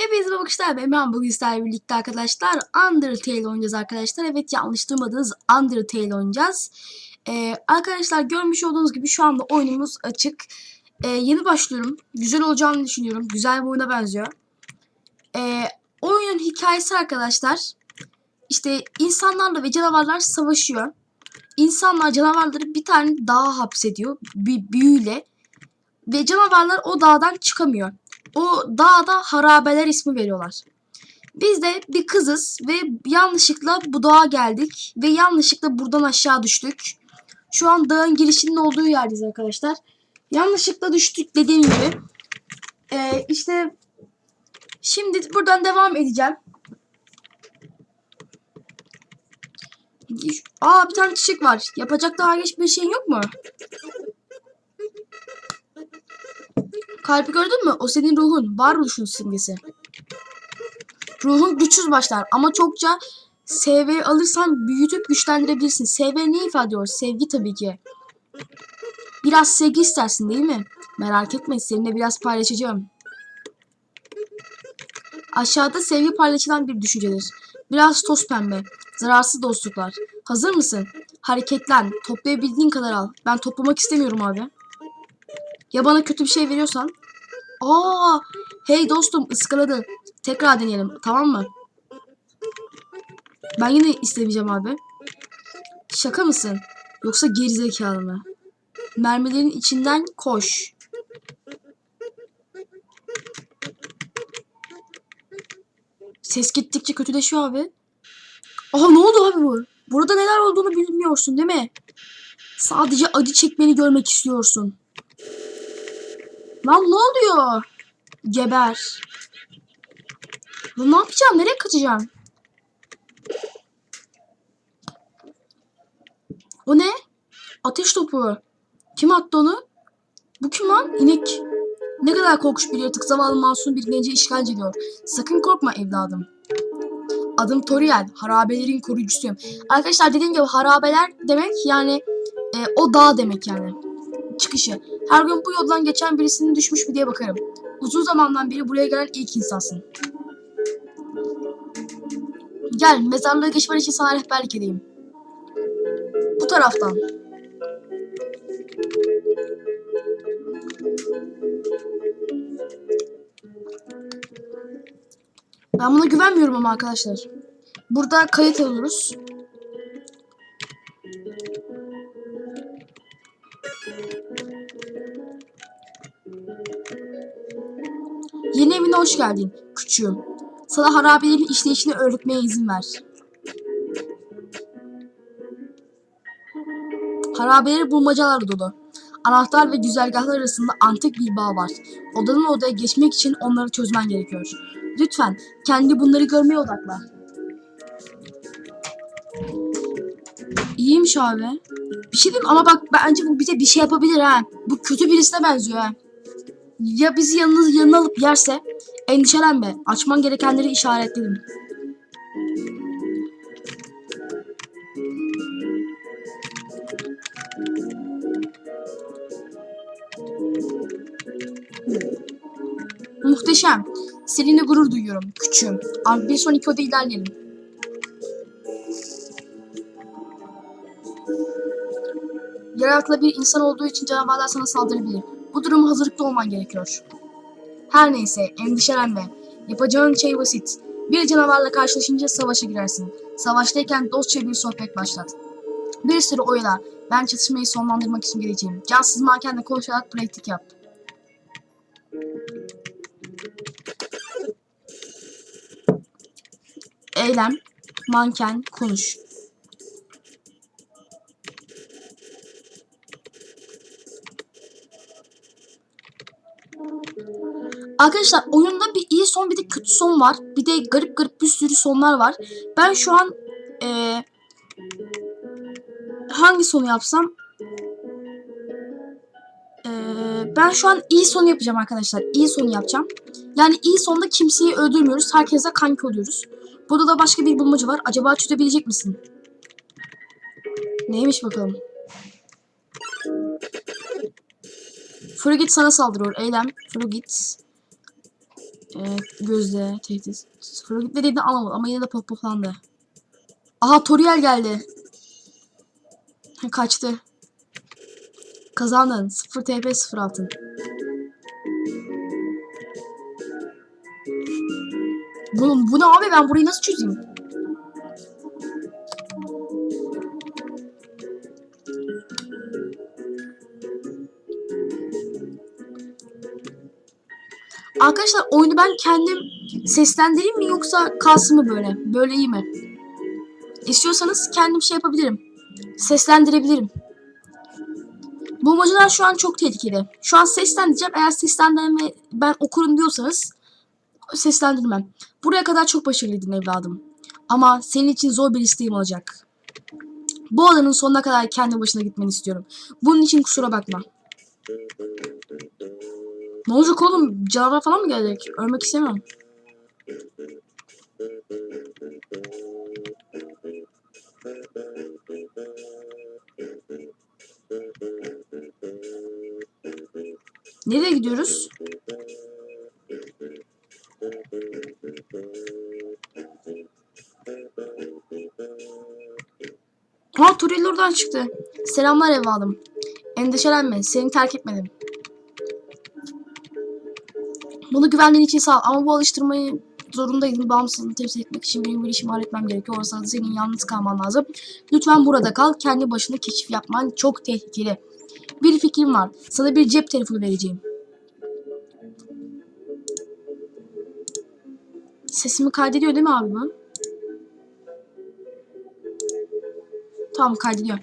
Hepinize bakışlar ve ben bugün sizlerle birlikte arkadaşlar Undertale oynayacağız arkadaşlar. Evet yanlış duymadınız Undertale oynayacağız. Ee, arkadaşlar görmüş olduğunuz gibi şu anda oyunumuz açık. Ee, yeni başlıyorum. Güzel olacağını düşünüyorum. Güzel bir oyuna benziyor. Ee, oyunun hikayesi arkadaşlar işte insanlarla ve canavarlar savaşıyor. İnsanlar canavarları bir tane dağa hapsediyor bir büyüyle. Ve canavarlar o dağdan çıkamıyor o dağda harabeler ismi veriyorlar. Biz de bir kızız ve yanlışlıkla bu dağa geldik ve yanlışlıkla buradan aşağı düştük. Şu an dağın girişinin olduğu yerdeyiz arkadaşlar. Yanlışlıkla düştük dediğim gibi. Ee, işte şimdi buradan devam edeceğim. Aa bir tane çiçek var. Yapacak daha hiçbir şey yok mu? Kalbi gördün mü? O senin ruhun. Varoluşun simgesi. Ruhun güçsüz başlar ama çokça SV alırsan büyütüp güçlendirebilirsin. SV ne ifade ediyor? Sevgi tabii ki. Biraz sevgi istersin değil mi? Merak etme seninle biraz paylaşacağım. Aşağıda sevgi paylaşılan bir düşüncedir. Biraz toz pembe. Zararsız dostluklar. Hazır mısın? Hareketlen. Toplayabildiğin kadar al. Ben toplamak istemiyorum abi. Ya bana kötü bir şey veriyorsan? Aa, hey dostum ıskaladı. Tekrar deneyelim tamam mı? Ben yine istemeyeceğim abi. Şaka mısın? Yoksa gerizekalı mı? Mermilerin içinden koş. Ses gittikçe kötüleşiyor abi. Aha ne oldu abi bu? Burada neler olduğunu bilmiyorsun değil mi? Sadece acı çekmeni görmek istiyorsun. Lan ne oluyor? Geber. Lan ne yapacağım? Nereye kaçacağım? O ne? Ateş topu. Kim attı onu? Bu kim lan? İnek. Ne kadar korkunç bir yaratık zavallı masum bir gence işkence ediyor. Sakın korkma evladım. Adım Toriel. Harabelerin koruyucusuyum. Arkadaşlar dediğim gibi harabeler demek yani e, o dağ demek yani. Çıkışı. Her gün bu yoldan geçen birisinin düşmüş mü diye bakarım. Uzun zamandan beri buraya gelen ilk insansın. Gel mezarlığı geçmen için sana rehberlik edeyim. Bu taraftan. Ben buna güvenmiyorum ama arkadaşlar. Burada kayıt alıyoruz. Hoş geldin küçüğüm. Sana harabelerin işleyişini öğretmeye izin ver. Harabeleri bulmacalar dolu. Anahtar ve güzergahlar arasında antik bir bağ var. Odadan odaya geçmek için onları çözmen gerekiyor. Lütfen kendi bunları görmeye odakla. İyiymiş abi. Bir şey diyeyim ama bak bence bu bize bir şey yapabilir ha. Bu kötü birisine benziyor ha. Ya bizi yanına, yanına alıp yerse endişelenme. Açman gerekenleri işaretledim. Muhteşem. Seninle gurur duyuyorum. Küçüğüm. Abi bir sonraki oda ilerleyelim. Yaratla bir insan olduğu için canavarlar sana saldırabilir. Bu duruma hazırlıklı olman gerekiyor. Her neyse endişelenme. Yapacağın şey basit. Bir canavarla karşılaşınca savaşa girersin. Savaştayken dostça bir sohbet başlat. Bir sürü oyla. Ben çatışmayı sonlandırmak için geleceğim. Cansız mankenle konuşarak pratik yap. Eylem, manken, konuş. Arkadaşlar oyunda bir iyi son bir de kötü son var. Bir de garip garip bir sürü sonlar var. Ben şu an eee hangi sonu yapsam? Eee ben şu an iyi sonu yapacağım arkadaşlar. İyi sonu yapacağım. Yani iyi sonda kimseyi öldürmüyoruz. Herkese kanki oluyoruz. Burada da başka bir bulmaca var. Acaba çözebilecek misin? Neymiş bakalım. Frigid sana saldırıyor. Eylem. Frigid. Ee, gözde tehdit. Frogit ne dediğini anlamadım ama yine de pohpohlandı. Aha Toriel geldi. Kaçtı. Kazandın. 0 TP 0 altın. Bu, bu ne abi ben burayı nasıl çözeyim? Arkadaşlar oyunu ben kendim seslendireyim mi yoksa kalsın mı böyle? Böyle iyi mi? İstiyorsanız kendim şey yapabilirim. Seslendirebilirim. Bu macalar şu an çok tehlikeli. Şu an seslendireceğim. Eğer seslendirme ben okurum diyorsanız seslendirmem. Buraya kadar çok başarılıydın evladım. Ama senin için zor bir isteğim olacak. Bu alanın sonuna kadar kendi başına gitmeni istiyorum. Bunun için kusura bakma. Ne olacak oğlum? Canavar falan mı gelecek? Ölmek istemiyorum. Nereye gidiyoruz? Ha Turil oradan çıktı. Selamlar evladım. Endişelenme. Seni terk etmedim. Bunu güvenliğin için sağ. Ama bu alıştırmayı zorundaydım. Bağımsızlığını temsil etmek için benim bir işimi halletmem gerekiyor. O sırada senin yalnız kalman lazım. Lütfen burada kal. Kendi başına keşif yapman çok tehlikeli. Bir fikrim var. Sana bir cep telefonu vereceğim. Sesimi kaydediyor değil mi abi bu? Tamam kaydediyor.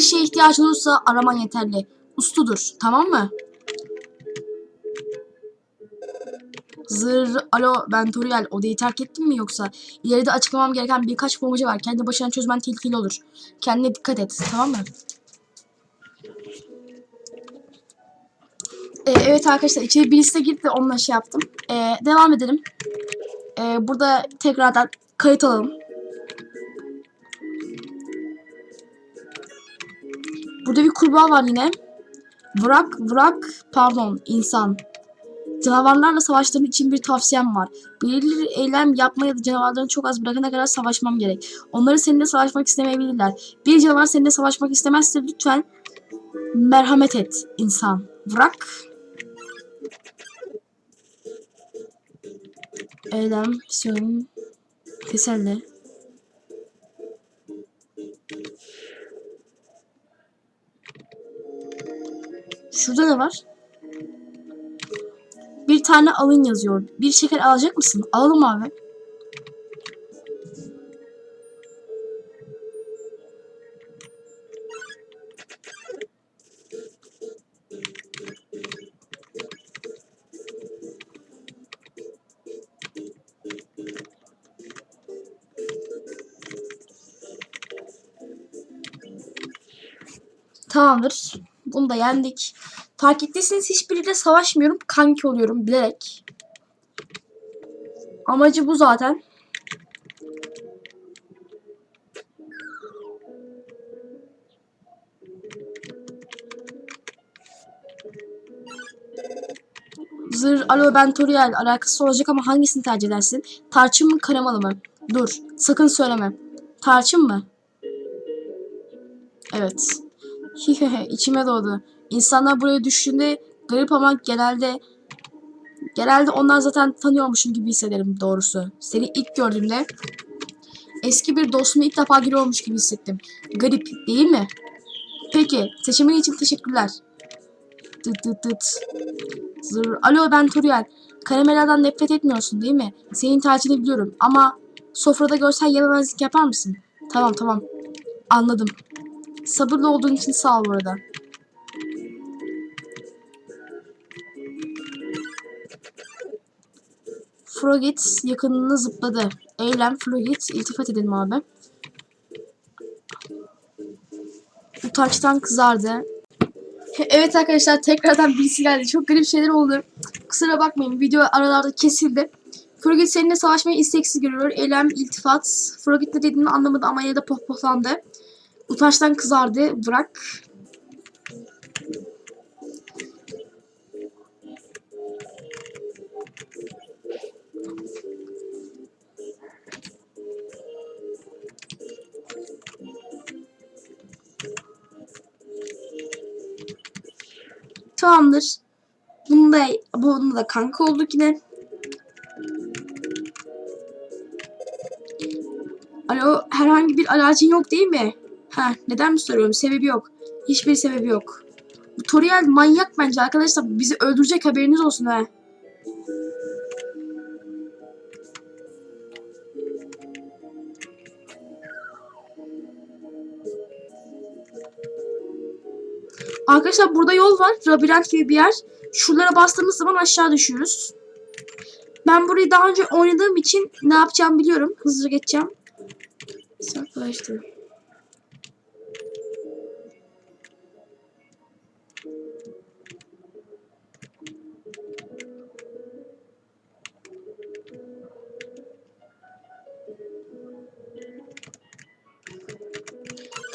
Bir şeye ihtiyacın olursa araman yeterli. Usludur, tamam mı? Zır, alo ben Toriel. Odayı terk ettin mi yoksa? İleride açıklamam gereken birkaç bulmaca var. Kendi başına çözmen tehlikeli olur. Kendine dikkat et, tamam mı? Ee, evet arkadaşlar içeri birisi de onunla şey yaptım. Ee, devam edelim. Ee, burada tekrardan kayıt alalım. Burada bir kurbağa var yine. Bırak, bırak, pardon, insan. Canavarlarla savaştığım için bir tavsiyem var. Belirli eylem yapma ya da canavarları çok az bırakana kadar savaşmam gerek. Onları seninle savaşmak istemeyebilirler. Bir canavar seninle savaşmak istemezse lütfen merhamet et insan. Bırak. Eylem, söylem, teselli. Şurada ne var? Bir tane alın yazıyor. Bir şeker alacak mısın? Alalım abi. Tamamdır. Bunu da yendik. Fark ettiyseniz hiçbiriyle savaşmıyorum. Kanki oluyorum bilerek. Amacı bu zaten. Zır, alo ben Toriel. Alakası olacak ama hangisini tercih edersin? Tarçın mı karamalı mı? Dur. Sakın söyleme. Tarçın mı? Evet. İçime doğdu. İnsanlar buraya düştüğünde garip ama genelde genelde onlar zaten tanıyormuşum gibi hissederim doğrusu. Seni ilk gördüğümde eski bir dostumu ilk defa görüyormuş gibi hissettim. Garip değil mi? Peki seçimin için teşekkürler. Tıt tıt tıt. Zır. Alo ben Turiel. Karamela'dan nefret etmiyorsun değil mi? Senin tercihini biliyorum ama sofrada görsen yememezlik yapar mısın? Tamam tamam. Anladım. Sabırlı olduğun için sağ ol bu arada. Frogit yakınını zıpladı. Eylem Frogit iltifat edelim abi. Utançtan kızardı. Evet arkadaşlar tekrardan birisi geldi. Çok garip şeyler oldu. Kusura bakmayın video aralarda kesildi. Frogit seninle savaşmayı isteksiz görüyor. Eylem iltifat. Frogit ne dediğini anlamadı ama yine de pohpohlandı. Utançtan kızardı. Bırak. Tamamdır. Bunu da, bunu da kanka olduk yine. Alo herhangi bir alacın yok değil mi? Ha neden mi soruyorum? Sebebi yok. Hiçbir sebebi yok. Bu Toriel manyak bence arkadaşlar. Bizi öldürecek haberiniz olsun ha. Arkadaşlar burada yol var. Labirent gibi bir yer. Şuralara bastığımız zaman aşağı düşüyoruz. Ben burayı daha önce oynadığım için ne yapacağımı biliyorum. Hızlıca geçeceğim. Saklaştı.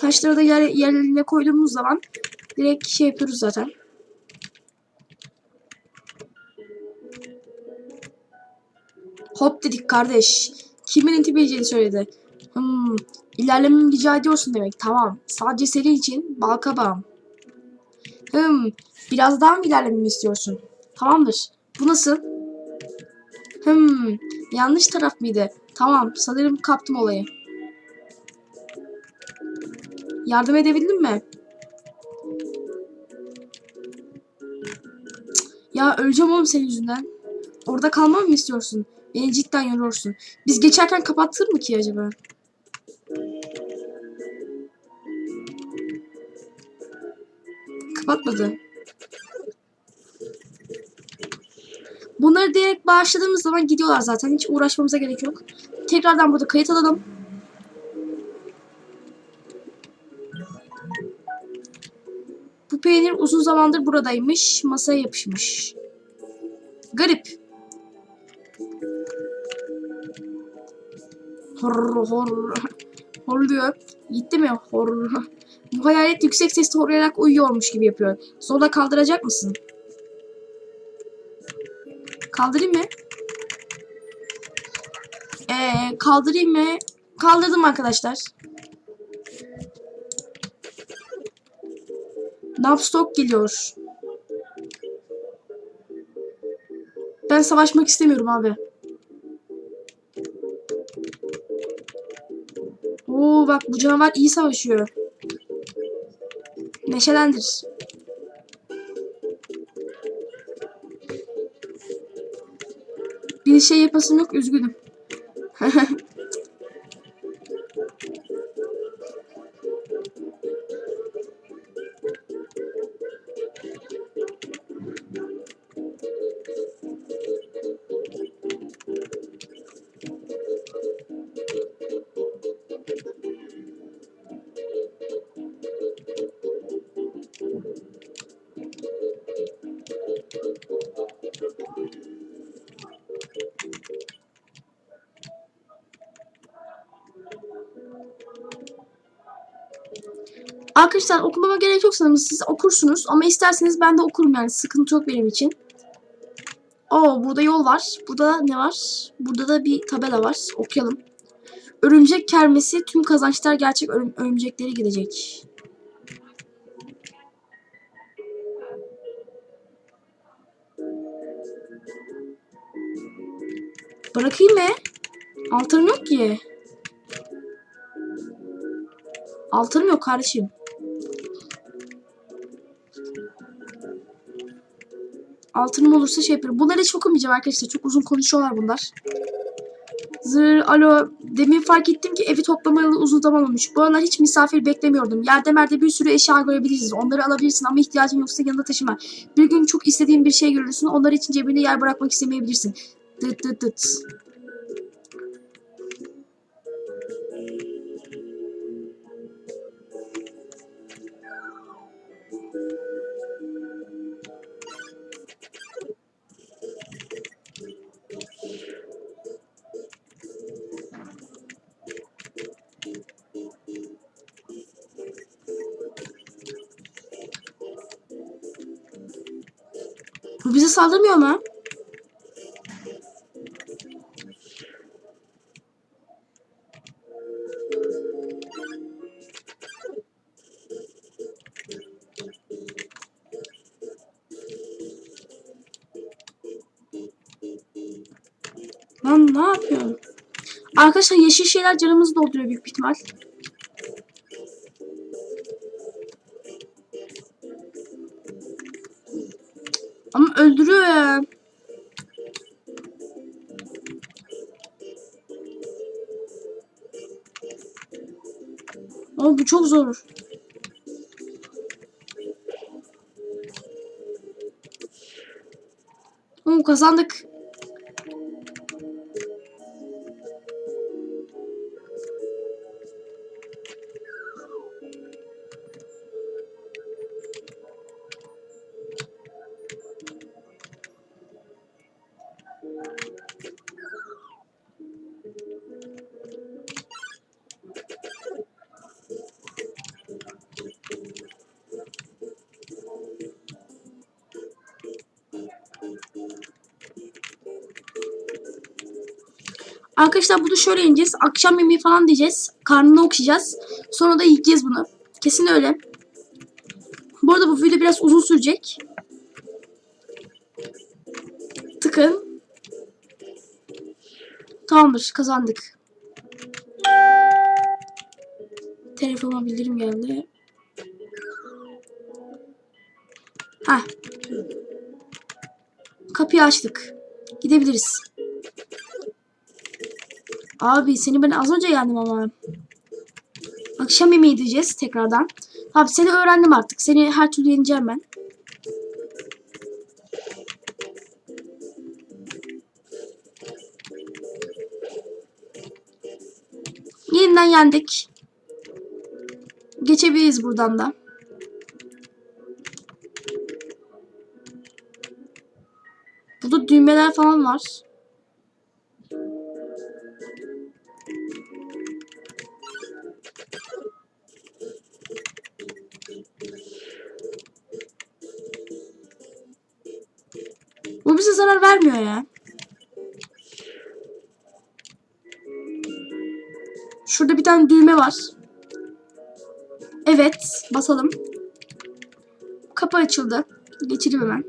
Taşları da yer, yerlerine koyduğumuz zaman direkt şey yapıyoruz zaten. Hop dedik kardeş. Kimin intibileceğini söyledi. Hmm, ilerlememi rica ediyorsun demek. Tamam. Sadece senin için balkabağım. Hmm, biraz daha mı ilerlememi istiyorsun? Tamamdır. Bu nasıl? Hmm, yanlış taraf mıydı? Tamam, sanırım kaptım olayı. Yardım edebildim mi? Ya öleceğim oğlum senin yüzünden. Orada kalmamı mı istiyorsun? Beni cidden yoruyorsun. Biz geçerken kapattın mı ki acaba? Kapatmadı. Bunları direkt bağışladığımız zaman gidiyorlar zaten. Hiç uğraşmamıza gerek yok. Tekrardan burada kayıt alalım. Peynir uzun zamandır buradaymış. Masaya yapışmış. Garip. Hor hor. Hor diyor. Gitti mi? Hor. Bu hayalet yüksek sesle horlayarak uyuyormuş gibi yapıyor. Zorla kaldıracak mısın? Kaldırayım mı? Ee, kaldırayım mı? Kaldırdım arkadaşlar. Napstok geliyor. Ben savaşmak istemiyorum abi. Oo bak bu canavar iyi savaşıyor. Neşelendir. Bir şey yapasım yok üzgünüm. Arkadaşlar okumama gerek yok sanırım. Siz okursunuz ama isterseniz ben de okurum yani. Sıkıntı yok benim için. Oo burada yol var. Burada ne var? Burada da bir tabela var. Okuyalım. Örümcek kermesi tüm kazançlar gerçek örüm örümceklere gidecek. Bırakayım mı? Altınım yok ki. Altınım yok kardeşim. Altınım olursa şey yaparım. Bunları hiç okumayacağım arkadaşlar. Çok uzun konuşuyorlar bunlar. Zır, alo. Demin fark ettim ki evi toplamayalı uzun zaman olmuş. Bu aralar hiç misafir beklemiyordum. Yerde merde bir sürü eşya görebiliriz. Onları alabilirsin ama ihtiyacın yoksa yanında taşıma. Bir gün çok istediğin bir şey görürsün. Onlar için cebinde yer bırakmak istemeyebilirsin. Dıt dıt dıt. saldırmıyor mu? Lan ne yapıyorum? Arkadaşlar yeşil şeyler canımızı dolduruyor büyük ihtimal. Ya. Ama bu çok zor. Oo, kazandık. Arkadaşlar bunu şöyle ineceğiz. Akşam yemeği falan diyeceğiz. Karnını okşayacağız. Sonra da yiyeceğiz bunu. Kesin öyle. Bu arada bu video biraz uzun sürecek. Tıkın. Tamamdır. Kazandık. Telefonuma bildirim geldi. Heh. Kapıyı açtık. Gidebiliriz. Abi seni ben az önce yendim ama. Akşam yemeği diyeceğiz tekrardan. Abi seni öğrendim artık. Seni her türlü yeneceğim ben. Yeniden yendik. Geçebiliriz buradan da. Burada düğmeler falan var. Zarar vermiyor ya. Şurada bir tane düğme var. Evet, basalım. Kapı açıldı. Geçelim hemen.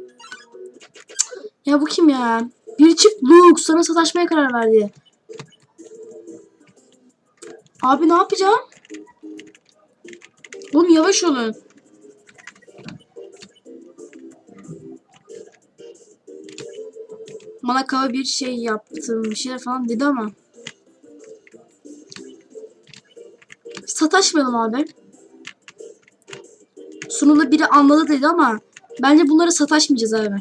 Ya bu kim ya? Bir çift Luke sana sataşmaya karar verdi. Abi ne yapacağım? Oğlum yavaş olun. Bana kava bir şey yaptım. Bir şeyler falan dedi ama. Sataşmayalım abi. Sonunda biri anladı dedi ama bence bunları sataşmayacağız abi.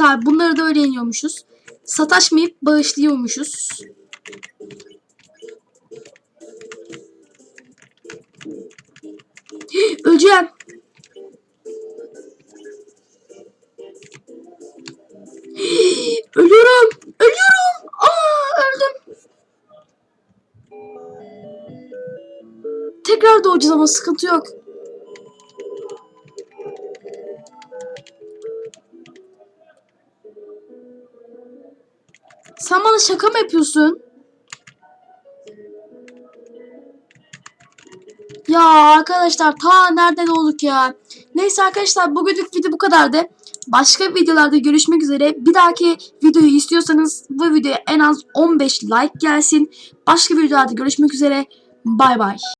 Evet abi bunları da öyle yeniyormuşuz. Sataşmayıp bağışlıyormuşuz. Öleceğim. Ölüyorum. Ölüyorum. Aa öldüm. Tekrar doğacağız ama sıkıntı yok. Bana şaka mı yapıyorsun? Ya arkadaşlar ta nereden olduk ya? Neyse arkadaşlar bugünlük video bu kadardı. Başka videolarda görüşmek üzere. Bir dahaki videoyu istiyorsanız bu videoya en az 15 like gelsin. Başka videolarda görüşmek üzere. Bay bay.